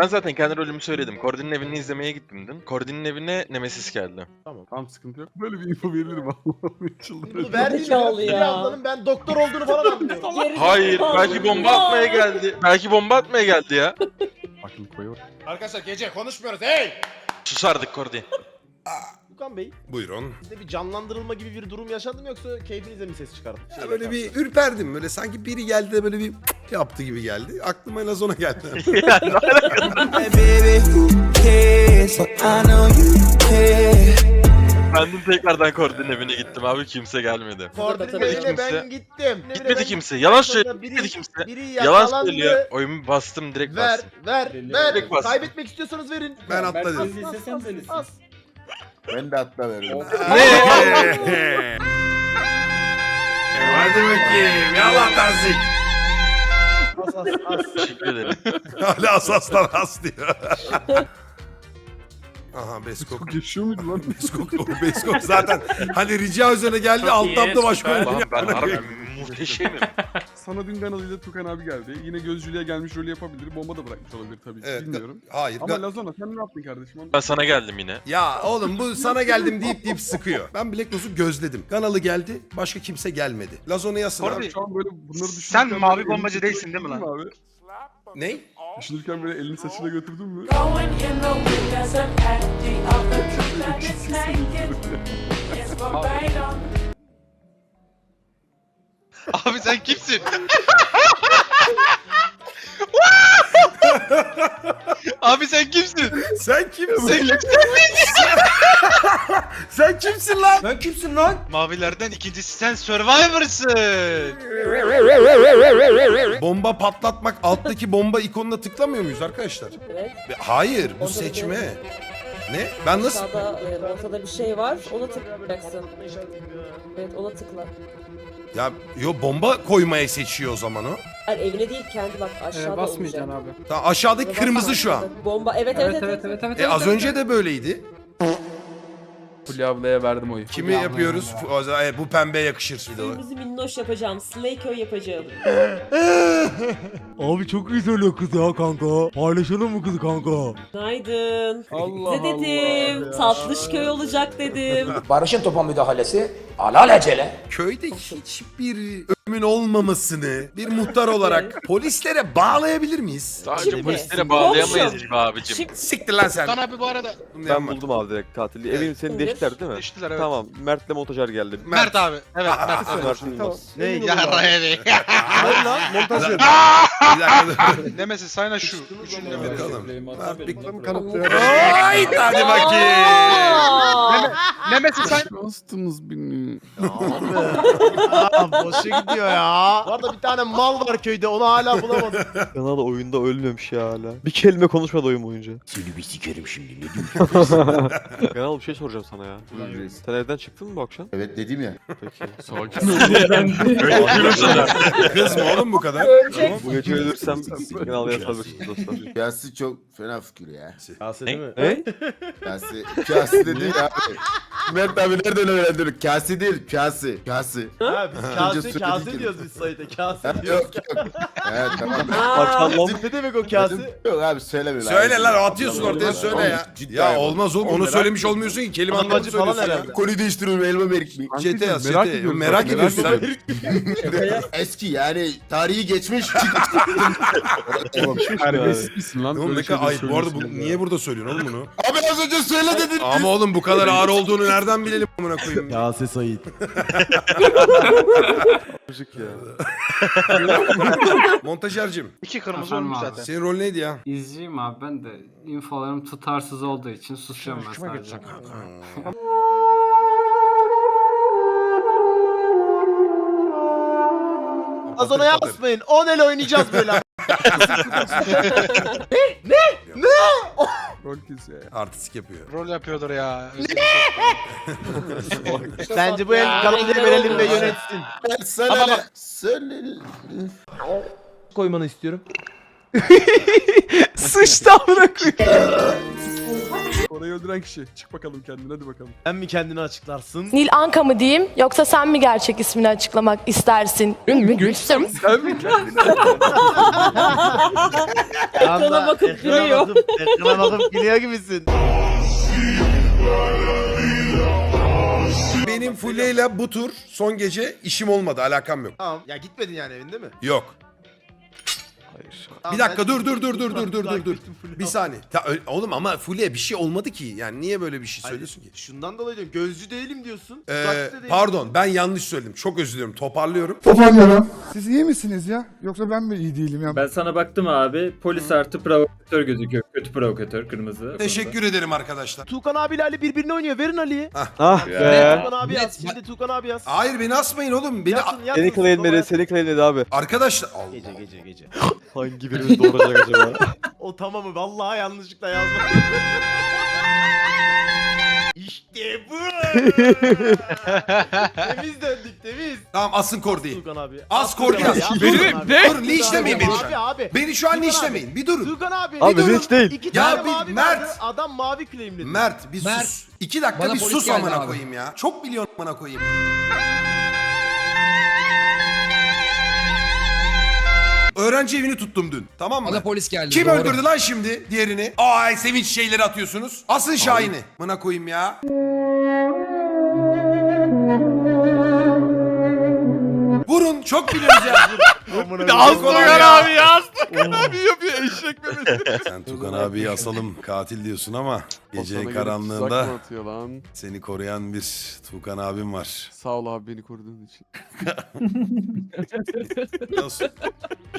Ben zaten kendi rolümü söyledim. Kordin'in evini izlemeye gittim dün. Kordin'in evine Nemesis geldi. Tamam tamam sıkıntı yok. Böyle bir info veririm Allah'ım çıldırırım. Bunu verdiğim Zekalı ya. ablanın ben doktor olduğunu falan anlıyorum. Geri Hayır, zekalı. belki bomba atmaya geldi. Belki bomba atmaya geldi ya. Aklım koyuyor. Arkadaşlar gece konuşmuyoruz hey! Susardık Kordin. Dukan Bey Buyurun. sizde bir canlandırılma gibi bir durum yaşandı mı yoksa keyfinize mi ses çıkardı? Şey Ya böyle bir ürperdim böyle sanki biri geldi de böyle bir yaptı gibi geldi. Aklıma Lazona geldi. yani ben dün tekrardan Kordin'in evine gittim abi kimse gelmedi. Kordil'in Tabii evine kimse. ben gittim. Gitmedi kimse. Yalan söylüyor. Gitmedi kimse. Biri Yalan söylüyor. Oyumu bastım direkt Ver, bastım. ver, ver. Bas. Kaybetmek istiyorsanız verin. Ben delisin. as. Ben de atla veririm. Ne? Hadi bakayım. Yallah tazik. As, as, as. Teşekkür ederim. Hala asaslar as diyor. Aha Beskok. Çok yaşıyor muydu lan? Beskok, o Beskok zaten hani rica üzerine geldi alt tabda başka Allah'ım ben harbi muhteşemim. Ganalı ile Tukan abi geldi. Yine gözcülüğe gelmiş rolü yapabilir. Bomba da bırakmış olabilir tabii ki. Evet, Bilmiyorum. Hayır. Ama ga- Lazona sen ne yaptın kardeşim? Onu- Ben sana geldim yine. Ya oğlum bu sana geldim deyip deyip sıkıyor. Ben Black Rose'u gözledim. Kanalı geldi, başka kimse gelmedi. Lazona'ya Ben sıra. Şu an böyle bunları düşünürken... Sen mavi böyle bombacı elini değilsin değil mi lan? götürdün Abi? Ney? Düşünürken böyle elini saçına götürdün mü? Going in the sen kimsin? Abi sen kimsin? Sen kimsin? Sen kimsin lan? Sen kimsin lan? Mavilerden ikincisi sen Survivor'sın. Bomba patlatmak alttaki bomba ikonuna tıklamıyor muyuz arkadaşlar? Evet. Hayır bu seçme. Ne? Ben nasıl? Aşağıda e, ortada bir şey var. Ona tıklayacaksın. Evet ona tıkla. Ya yo bomba koymaya seçiyor o zaman o. Yani evine değil kendi bak aşağıda basmayacaksın olacak. abi. Tamam, aşağıdaki kırmızı şu an. Bomba evet evet evet. evet, E az önce de böyleydi. Fulya ablaya verdim oyu. Kimi yapıyoruz? O zaman, bu pembe yakışır bir de o. Kırmızı minnoş yapacağım. Slayköy yapacağım. Abi çok iyi söylüyor kız ya kanka. Paylaşalım mı kızı kanka? Günaydın. Allah Ne dedim? Tatlış köy olacak dedim. Barış'ın topa müdahalesi alelacele. Köyde hiçbir ölümün olmamasını bir muhtar olarak polislere bağlayabilir miyiz? Sadece Şimdi, polislere bağlayamayız komşum. gibi abicim. Şimdi Siktir lan sen. Kan abi bu arada Ben buldum abi direkt katili. Evin seni Kimdir? değiştiler değil mi? düştüler evet. Tamam. Mert'le montajer geldi. Mert abi. Evet Mert abi. Mert Yılmaz. Ne? Ya Rayeli. Hayır lan montaj yap. Bir dakika dur. Nemesis sayna şu. Üçünü de verelim. Bakalım. Bir- kanıtlayalım. Haydi hadi bakayım. Aa! Nemesis sayna. Dostumuz benim. Aa, boşa gidiyor ya. Bu arada bir tane mal var köyde onu hala bulamadım. Kanal oyunda ölmemiş ya hala. Bir kelime konuşmadı oyun boyunca. Seni bir sikerim şimdi ne diyorsun? Kanal bir şey soracağım sana ya. Sen evden çıktın mı bu akşam? Evet dedim ya. Peki. Sakin ol. Kızma oğlum bu kadar. Bu gece ölürsem kanal yazabilirsiniz dostlar. Kıyası çok fena fikir ya. Kase değil mi? Ne? Kıyası, kıyası dedi ya. Mert abi nereden öğrendin? Kase değil, kase. Kase. Ha biz kase kase diyoruz biz sayıda kase Ha, diyoruz. yok yok. Evet tamam. Aa, Ne demek o kase? Yok abi söyleme. Söyle lan atıyorsun ortaya söyle ya. Ciddi Ya olmaz oğlum onu söylemiş olmuyorsun ki kelime anlamını Anlamacı falan söylüyorsun ya. herhalde. Konuyu değiştiriyorum elma merik mi? Çete yaz Merak çete. Merak ediyorsun sen. Eski yani tarihi geçmiş. Terbiyesiz misin lan? Oğlum Böyle ne kadar şeyler ayıp. Bu arada bu, söylüyorsun ya. niye burada söylüyorsun oğlum bunu? abi az önce söyle dedin. Ama oğlum bu kadar ağır olduğunu nereden bilelim amına koyayım? Kase Sait. Müzik ya. Montajercim İki kırmızı olmuş zaten. senin rol neydi ya? İzleyeyim abi ben de infolarım tutarsız olduğu için susuyorum ben sadece. Azona'ya asmayın. 10 el oynayacağız böyle. Rol kesiyor ya. Artistik yapıyor. Rol yapıyordur ya. Bence bu el Galatasaray'a verelim ve yönetsin. Sana ne? Söyle. Koymanı istiyorum. Sıçtı amına koyayım. Orayı öldüren kişi. Çık bakalım kendine hadi bakalım. Sen mi kendini açıklarsın? Nil Anka mı diyeyim yoksa sen mi gerçek ismini açıklamak istersin? Sen mi kendine? Ekrana bakıp gülüyor. bakıp- Ekrana bakıp gülüyor gibisin. Benim Fulya ile bu tur son gece işim olmadı. Alakam yok. Tamam. Ya gitmedin yani evinde mi? Yok. Hayır. Bir dakika dur dur dur dur dur dur dur dur. Bir saniye. Ta, ö- oğlum ama Fulya bir şey olmadı ki. Yani niye böyle bir şey Hayır, söylüyorsun ki? Şundan dolayı diyorum. Gözcü değilim diyorsun. Ee, değilim. pardon ben yanlış söyledim. Çok özür diliyorum. Toparlıyorum. Siz iyi misiniz ya? Yoksa ben mi iyi değilim ya? Ben sana baktım abi. Polis artı provokatör gözüküyor. Kötü provokatör kırmızı. Teşekkür ederim arkadaşlar. Tuğkan abiyle Ali birbirini oynuyor. Verin Ali'yi. Ah be. Tuğkan abi yaz. Şimdi Tuğkan abi yaz. Hayır beni asmayın oğlum. Beni Yazsın, yazsın. Seni claimledi, seni claimledi abi. arkadaşlar Allah. Gece gece gece. Hangi birimiz doğuracak acaba? O tamamı vallahi yanlışlıkla yazdım. işte bu. temiz döndük temiz. Tamam asın Kordi'yi. Tuğkan abi. Az Tuğkan Kordi abi, yaz. Tuğkan abi. ne? Tuğkan linçlemeyin abi, beni şu Abi abi. Beni şu an Tuğkan linçlemeyin. Bir durun. Tuğkan abi. Abi bir durun. linç değil. İki Ya tane bir- mavi Mert. vardı, Adam mavi claimledi. Mert bir Mert. sus. İki dakika Bana bir polis sus geldi amına abi. koyayım ya. Çok biliyorsun amına koyayım. Öğrenci evini tuttum dün. Tamam mı? Bana polis geldi. Kim doğru. öldürdü lan şimdi diğerini? Ay sevinç şeyleri atıyorsunuz. Asın Şahin'i. Mına koyayım ya. Vurun çok biliyoruz ya. Bir de az Tuğkan abi yaz. abi yapıyor eşek memesi. Sen Tukan abiyi asalım katil diyorsun ama Tuzak karanlığında mı atıyor lan? seni koruyan bir Tukan abim var. Sağ ol abi beni koruduğun için. Nasıl?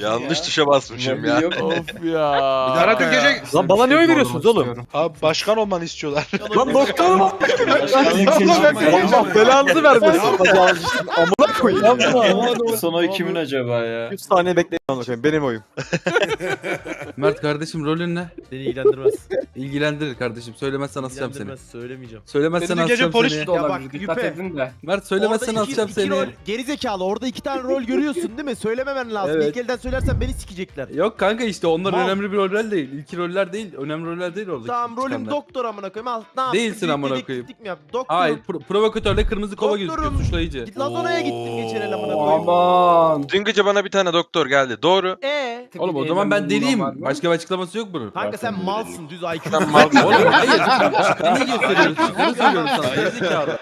Yanlış tuşa basmışım ya. of ya. Ara dün gece... Lan bana niye oy veriyorsunuz oğlum? Abi başkan olmanı istiyorlar. Lan doktor mu? Allah belanızı vermesin. Amına koyayım. Son oy kimin acaba ya? 100 saniye bekleyin. Benim oyum. Mert kardeşim rolün ne? Seni ilgilendirmez. İlgilendirir kardeşim. Söylemezsen asacağım seni. İlgilendirmez söylemeyeceğim. Söylemezsen Dün gece asacağım polis seni. de Ya bak olabilir. Dikkat Yüpe. edin de. Mert söylemezsen Orada iki- asacağım iki seni. Rol, gerizekalı orada iki tane rol görüyorsun değil mi? Söylememen lazım. Evet. İlk elden söylersen beni sikecekler. Yok kanka işte onlar Mal. önemli bir roller değil. İlki roller değil. Önemli roller değil orada. Tamam rolüm doktor amına koyayım. Al ne yaptın? Değilsin amına dedektiflik mi yaptın? Doktorum. Hayır pro- provokatörle kırmızı kova Doktorum. gözüküyor suçlayıcı. Git Lazona'ya gittin geçen el amına koyayım. Aman. Dün gece bana bir tane doktor geldi. Doğru. Ee, Oğlum o zaman ben deliyim. Başka bir açıklaması yok bunun. kanka sen malsın düz IQ. Sen mal Oğlum hayır. Çıkanı gösteriyoruz. Çıkanı söylüyorum sana. Gerizekalı.